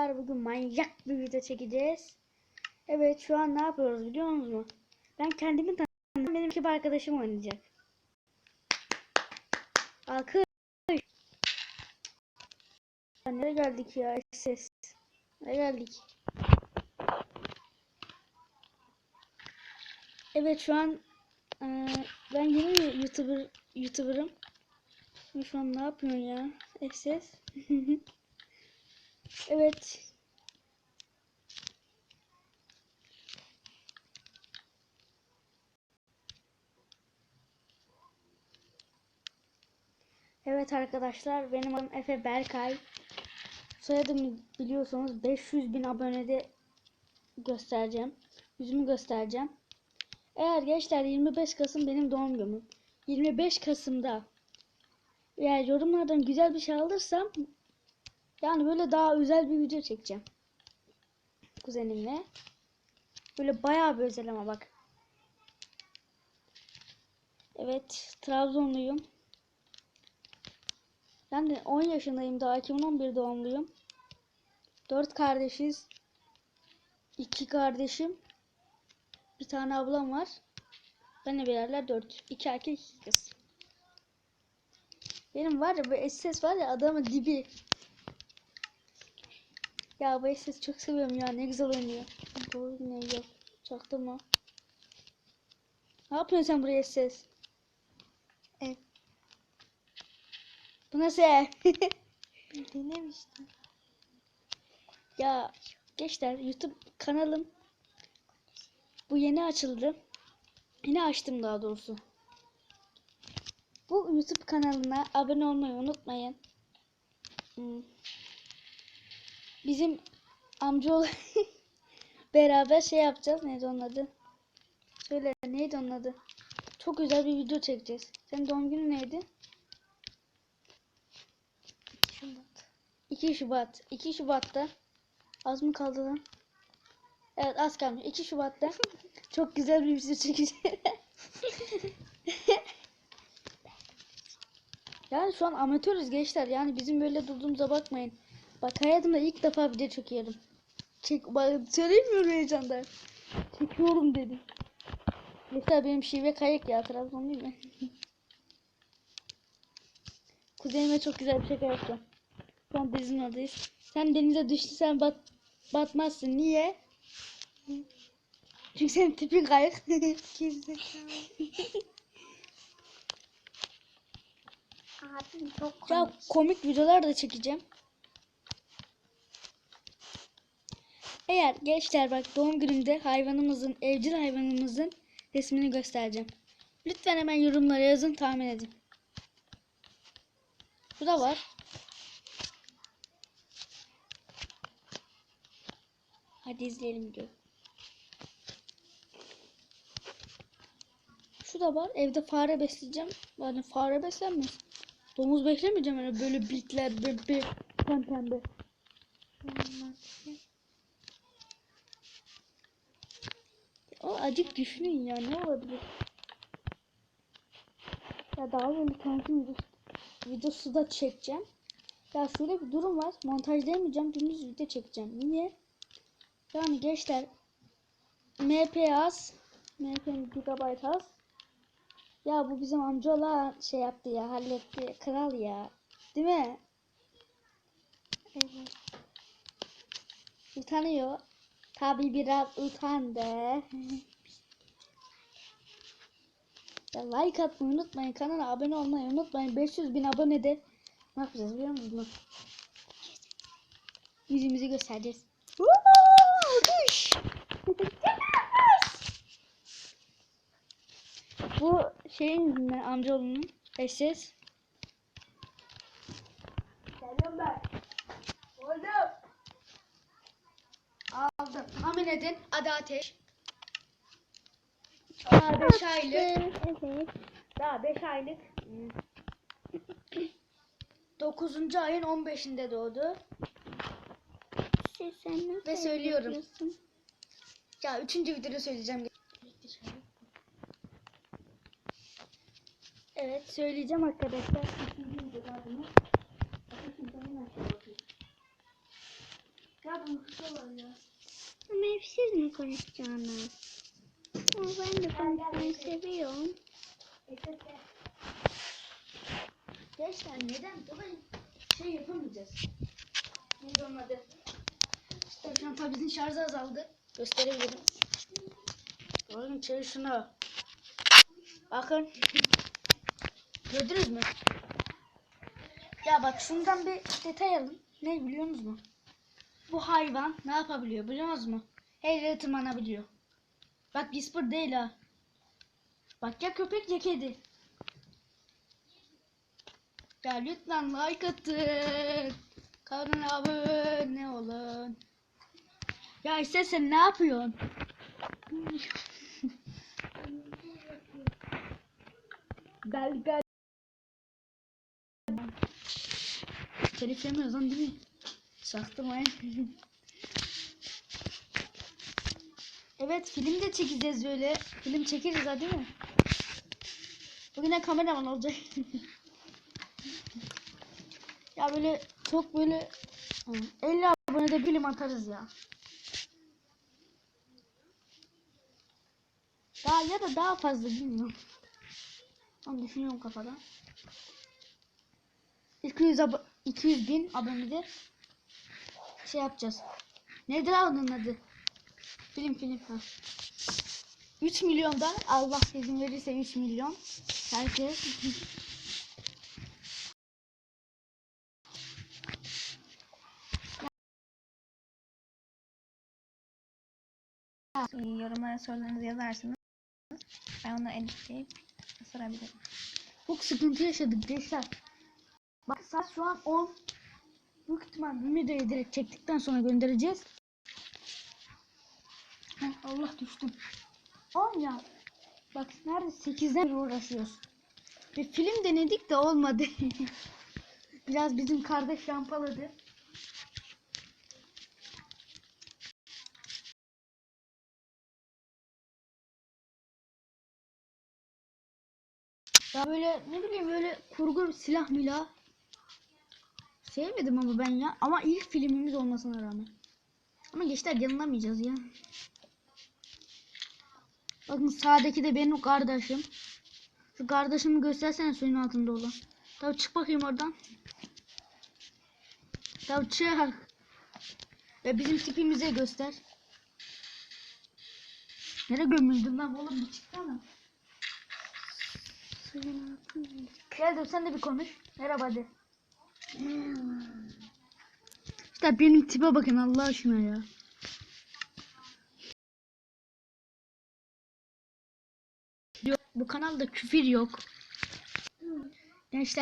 arkadaşlar bugün manyak bir video çekeceğiz. Evet şu an ne yapıyoruz biliyor musunuz? Ben kendimi tanıdım. Benim ekip arkadaşım oynayacak. Alkış. Nereye geldik ya ses? Nereye geldik? Evet şu an eee, ben yeni YouTuber YouTuber'ım. Şu an ne yapıyorsun ya? Ses. Evet. Evet arkadaşlar benim adım Efe Berkay. Soyadımı biliyorsanız 500 bin abonede göstereceğim. Yüzümü göstereceğim. Eğer gençler 25 Kasım benim doğum günüm. 25 Kasım'da eğer yorumlardan güzel bir şey alırsam yani böyle daha özel bir video çekeceğim. Kuzenimle. Böyle bayağı bir özel ama bak. Evet, Trabzonluyum. Ben de 10 yaşındayım daha 2011 doğumluyum. 4 kardeşiz. 2 kardeşim. Bir tane ablam var. Benle beraber 4. 2 erkek 2 kız. Benim var ya bu ses var ya adamın dibi. Ya bu ses çok seviyorum ya ne güzel oynuyor. Doğru ne yok. Çaktırma. Ne yapıyorsun sen buraya ses? Ev. Bu nasıl ev? Denemiştim. ya gençler YouTube kanalım bu yeni açıldı. Yeni açtım daha doğrusu. Bu YouTube kanalına abone olmayı unutmayın. Hmm. Bizim amcaoğlu beraber şey yapacağız. Neydi onun adı? Söyle neydi onun adı? Çok güzel bir video çekeceğiz. Senin doğum günün neydi? Şubat. 2 Şubat. 2 Şubat'ta az mı kaldı lan? Evet az kalmış. 2 Şubat'ta çok güzel bir video çekeceğiz. yani şu an amatörüz gençler. Yani bizim böyle durduğumuza bakmayın. Bak hayatımda ilk defa video çekiyorum. Çek, bak, söylemiyorum heyecandan. Çekiyorum dedim. Gençler benim şive kayık ya. Trabzon değil mi? Kuzenime çok güzel bir şaka yaptım. Şu an denizin oradayız. Sen denize düştüysen bat, batmazsın. Niye? Çünkü senin tipin kayık. Abim çok ya komik. komik videolar da çekeceğim. Eğer gençler bak doğum gününde hayvanımızın, evcil hayvanımızın resmini göstereceğim. Lütfen hemen yorumlara yazın tahmin edin. Bu da var. Hadi izleyelim videoyu. Şu da var. Evde fare besleyeceğim. Yani fare beslenmez. Domuz beslemeyeceğim öyle böyle bitler bebe pembe pembe. Acık düşünün ya ne olabilir? Ya daha böyle tanıtım videosu, videosu da çekeceğim. Ya şöyle bir durum var. Montajlayamayacağım. Dümdüz video çekeceğim. Niye? Yani gençler MP az. MP gigabyte az. Ya bu bizim amcaoğlan şey yaptı ya halletti. Kral ya. Değil mi? Evet. Utanıyor. Tabi biraz utandı. ya like atmayı unutmayın. Kanala abone olmayı unutmayın. 500 bin abonede ne yapacağız biliyor musunuz? Yüzümüzü göstereceğiz. Bu şeyin yüzünden amcaoğlunun eşsiz. Geliyorum ben. Oldum. Aldım. Tahmin edin. Adı Ateş. Daha 5 aylık. Evet. Daha 5 aylık. 9. ayın 15'inde doğdu. Şey, sen nasıl Ve söylüyorum. yapıyorsun? Ya 3. videoda söyleyeceğim. Evet söyleyeceğim arkadaşlar. Ya bir şey var ya. Ama hep siz mi konuşacaksınız? Ama ben de konuşmayı seviyorum. Gençler neden? Dolayı şey yapamayacağız. Neydi onun adı? İşte şu an tabletin şarjı azaldı. Gösterebilirim. Bakın içeri şunu. Bakın. Gördünüz mü? Ya bak şundan bir detay alın. Ne biliyor musunuz? Bu hayvan ne yapabiliyor biliyor musunuz? Her yere tırmanabiliyor. Bak whisper değil ha. Bak ya köpek ya kedi. Ya lütfen like atın. Kanala abone olun. Ya işte sen ne yapıyorsun? gel gel. Telif yemiyoruz lan değil mi? Saktım ay. evet film de çekeceğiz böyle. Film çekeriz ha değil mi? Bugün de kameraman olacak. Ya böyle çok böyle hı, 50 abonede bilim atarız ya. Daha ya da daha fazla bilmiyorum. Onu düşünüyorum kafada. 200 abo 200 bin abonede şey yapacağız. Nedir onun adı? Film film ha. 3 milyondan Allah izin verirse 3 milyon. Herkes Yorumlara sorularınızı yazarsınız. Ben onları editleyip sorabilirim. Çok sıkıntı yaşadık gençler. Bak saat şu an 10. Büyük ihtimal Ümide'ye direkt çektikten sonra göndereceğiz. Allah düştüm. 10 ya. Bak nerede 8'den beri uğraşıyoruz. Bir film denedik de olmadı. Biraz bizim kardeş yampaladı. Ya böyle ne bileyim böyle kurgu silah milah sevmedim ama ben ya. Ama ilk filmimiz olmasına rağmen. Ama gençler yanılamayacağız ya. Bakın sağdaki de benim kardeşim. Şu kardeşimi göstersene suyun altında olan. Tabii çık bakayım oradan. Tabii çık. Ve bizim tipimize göster. Nereye gömüldün lan oğlum bir çıksana. Suyun altında. Sen de bir konuş. Merhaba de. İşte benim tipe bakın Allah aşkına ya. Bu kanalda küfür yok. Gençler